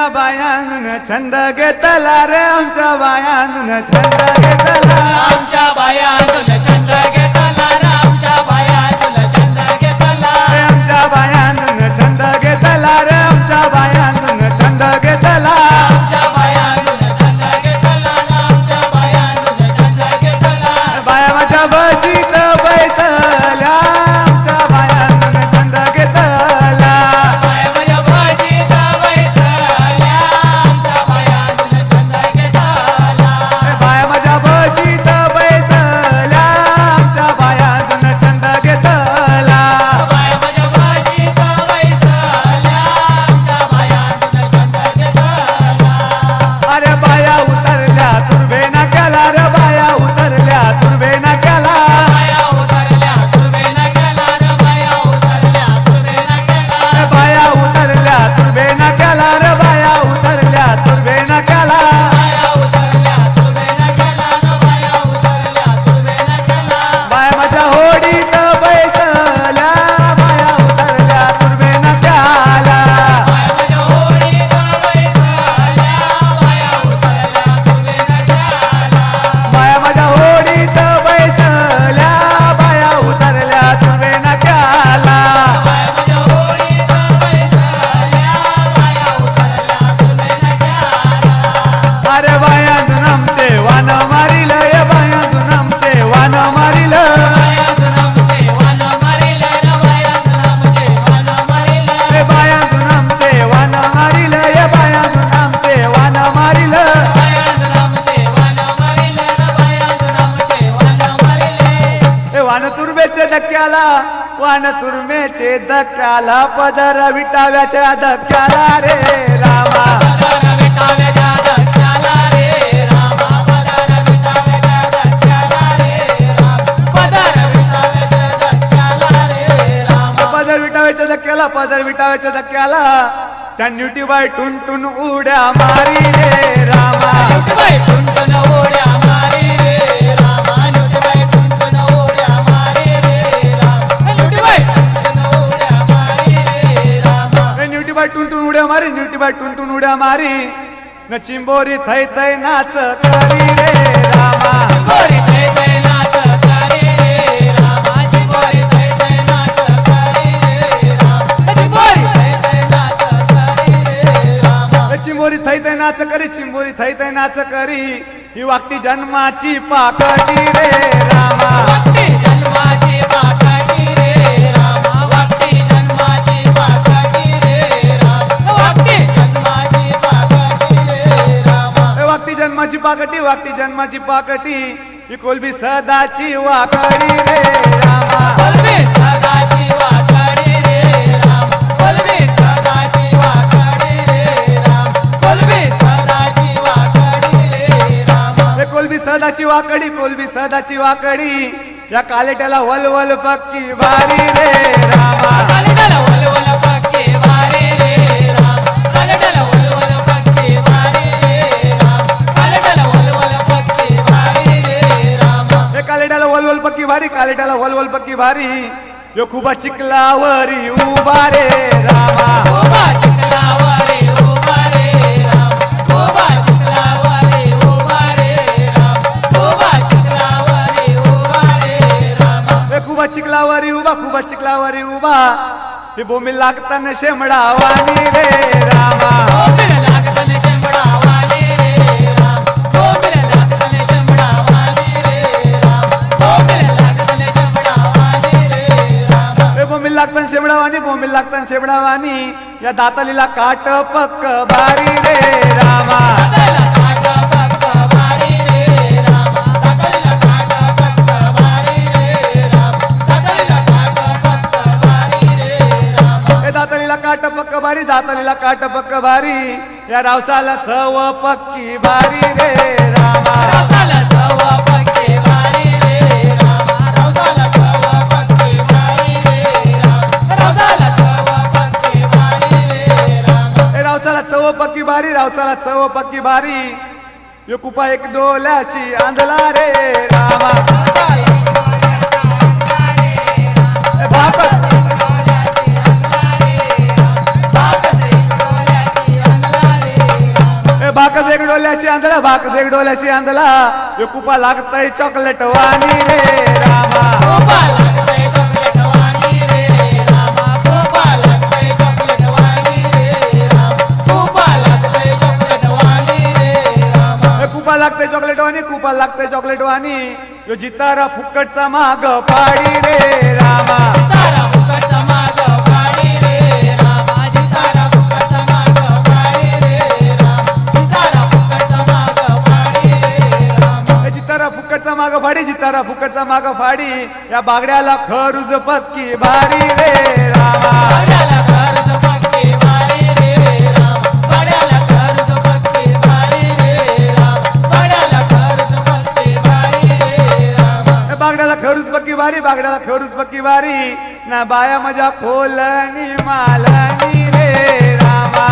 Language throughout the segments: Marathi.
आमच्या बायांजून छंद घेतला रे आमच्या बायांजून छंद घेतला. आमच्या बाया तुर्मेचे धक्क्याला वान तुर्मेचे धक्क्याला पदर विटाव्याच्या धक्क्याला रे रामा. पदर विटाव्याच्या धक्क्याला पदर विटाव्याच्या धक्क्याला त्या न्यूटी बाय टुन टुन उड्या मारी रे रामा. टुनटुन उड्या मारी न्यूटी बाय टुनटुन उड्या मारी. न चिंबोरी थै थै नाच करी रे रामा. चिंबोरी जय जय नाच करी रे रामा. चिंबोरी जय जय नाच करी रे राम. चिंबोरी जय जय नाच करी रे रामा. चिंबोरी थै थै नाच करी चिंबोरी थै थै नाच करी. ही वागती जन्माची पाकटी रे रामा. वागती जन्माची पाकटी. ही कोलबी सदाची वाकडी रे रामा. सदाची वाकडी रे राम. बोलबे सदाची वाकडी रे राम. बोलबे सदाची वाकडी रे राम. ए कोलबी सदाची वाकडी कोलबी सदाची वाकडी. या कालेट्याला वलवल पक्की भारी रे रामा. भारी यो खूप चिखलावरी उभा रे रामा. उभा चिखलावरे उभा रे राम. उभा चिखलावरे उभा रे राम. उभा चिखलावरे उभा रे राम. खूप चिखलावरी उभा खूप चिखलावरी उभा. हे भूमी लागताना शेमडा वाणी रे रामा. बोंबील लागतान भूमी लागताना शेमडा वाणी भूमी लागताना शेमडा वाणी या दातालीला काट पक्क बारी रे रामा. पक्क दातालीला काट पक्क भारी दातालीला काट पक्क भारी या रावसाला चव पक्की भारी रे रामा. रावसाला चव पक्की बारी रावसाला चव पक्की बारी. यो कुपा एक डोल्याची आंधला रे रामा. बाकस एक डोल्याची आंधळा बाकस एक डोल्याची आंधळा यो कुपा लागतय चॉकलेट वाणी रे रामा. लागते चॉकलेट वाणी कुपाला लागते चॉकलेट वाणी. यो जितारा फुकटचा माग पाडी रे रामा. फुकटचा माग फाडी जितारा फुकटचा माग फाडी या बागड्याला खरुज पक्की भारी रे रामा. बारी बागड्याला फेडूच बक्की बारी ना बाया माझ्या खोल मालनी रे रामा.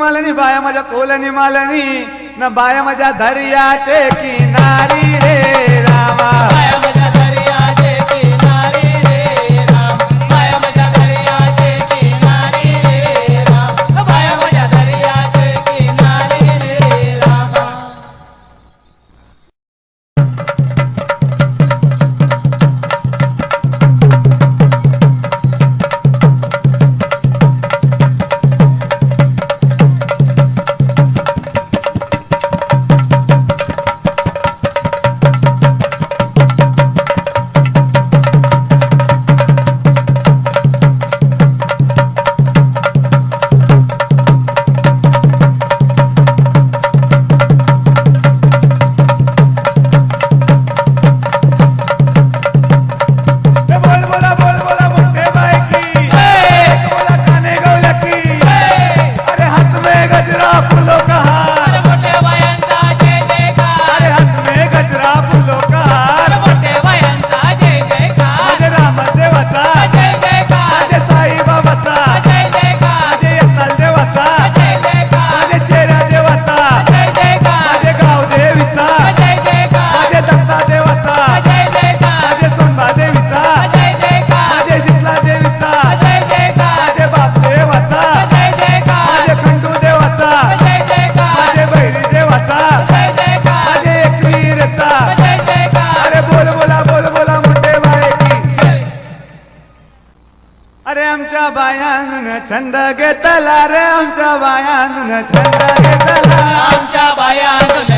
मालनी बाया माझ्या कोलनी मालनी ना बाया माझ्या दर्याचे किनारी रे रामा. बायान छंद घेतला रे आमच्या बायान छंद घेतला. आमच्या बायान